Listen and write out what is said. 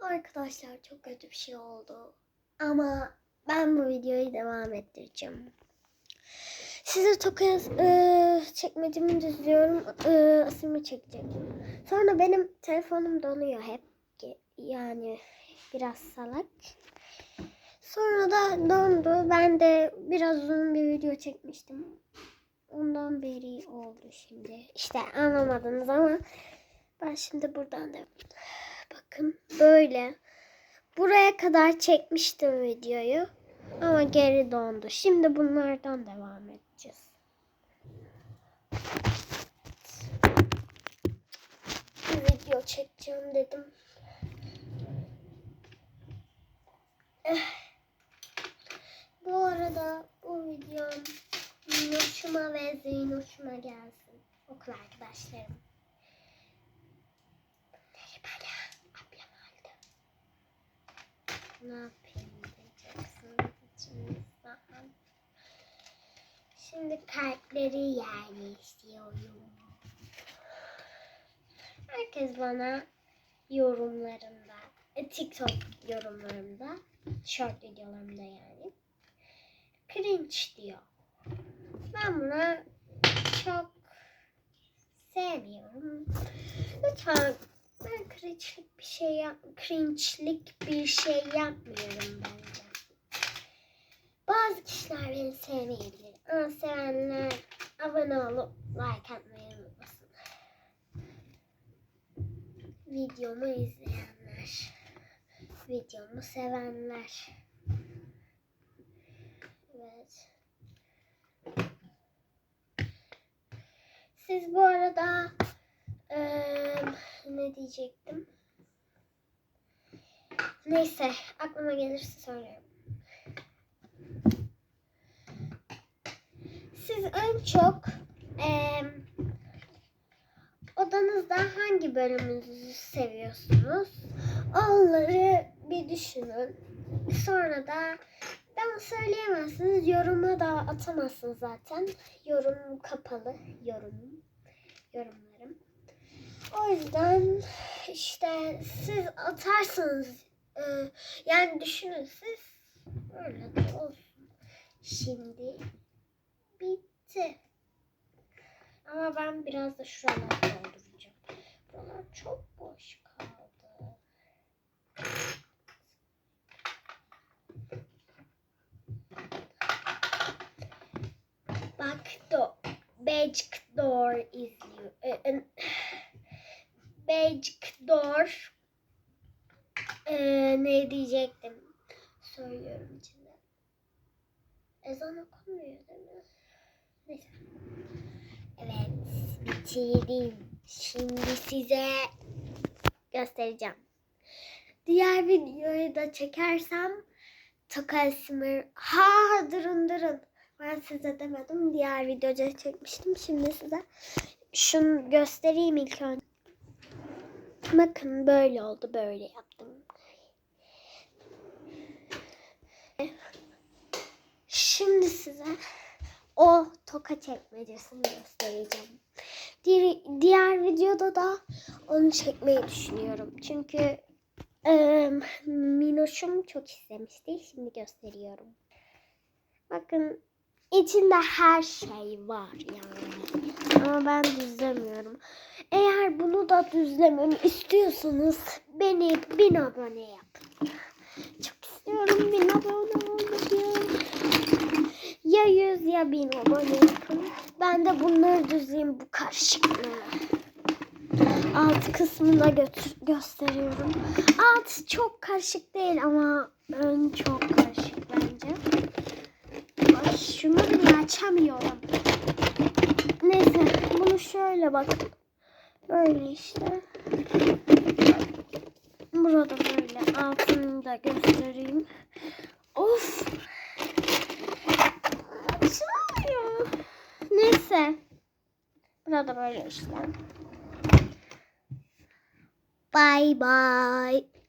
Arkadaşlar çok kötü bir şey oldu. Ama ben bu videoyu devam ettireceğim. Size tokaya e, çekmecimi düzlüyorum. E, ısırma çekeceğim. Sonra benim telefonum donuyor hep. Yani biraz salak. Sonra da dondu. Ben de biraz uzun bir video çekmiştim. Ondan beri oldu şimdi. İşte anlamadınız ama ben şimdi buradan da bakın böyle buraya kadar çekmiştim videoyu ama geri dondu. Şimdi bunlardan devam edeceğiz. Bir video çekeceğim dedim. Eh. Bu arada bu videom Minnoş'uma ve Zeynoş'uma gelsin. Okul arkadaşlarım. Merhaba, ablam aldı. Ne yapayım diyeceksiniz içinizden. Şimdi kalpleri yerleştiriyorum. Herkes bana yorumlarında, e, TikTok yorumlarımda, short videolarımda yani cringe diyor. Ben buna çok sevmiyorum. Lütfen ben cringe'lik bir şey yap cringe'lik bir şey yapmıyorum bence. Bazı kişiler beni sevmeyebilir ama sevenler abone olup like atmayı unutmasın. Videomu izleyenler, videomu sevenler. Evet. Siz bu arada eee, diyecektim? Neyse aklıma gelirse söylerim. Siz en çok eee, odanızda hangi bölümünüzü seviyorsunuz? Onları bir düşünün. Sonra da ben söyleyemezsiniz. Yoruma da atamazsınız zaten. Yorum kapalı. Yorum. Yorumlarım. O yüzden işte siz atarsınız. e, yani düşünün siz. Öyle de olsun. Şimdi bitti. Ama ben biraz da şuraları dolduracağım. Buralar çok boş kaldı. Bak do Magic Door izliyor. Magic Door e, ne diyecektim? Söylüyorum içinde. Ezan okunmuyor değil mi? Neyse. Evet bitirdim. Şimdi size göstereceğim. Diğer videoyu da çekersem Takasımır. Ha durun durun. Ben size demedim. Diğer videoda çekmiştim. Şimdi size şunu göstereyim ilk önce. Bakın böyle oldu. Böyle yaptım. Şimdi size o toka çekmecesini göstereceğim. Diğer, diğer videoda da onu çekmeyi düşünüyorum. Çünkü eee Minoş'um çok istemişti. Şimdi gösteriyorum. Bakın içinde her şey var yani. Ama ben düzlemiyorum. Eğer bunu da düzlememi istiyorsanız beni bin abone yapın. Çok istiyorum bin abone olmayı. Ya yüz ya bin abone yapın. Ben de bunları düzleyeyim bu karışıklığı. Alt kısmına götür, gösteriyorum. Alt çok karışık değil ama ön çok karışık bence. Ay şunu bile açamıyorum. Neyse bunu şöyle bakın. Böyle işte. Burada böyle altını da göstereyim. Of. Açılmıyor. Neyse. Burada böyle işte. Bye bye.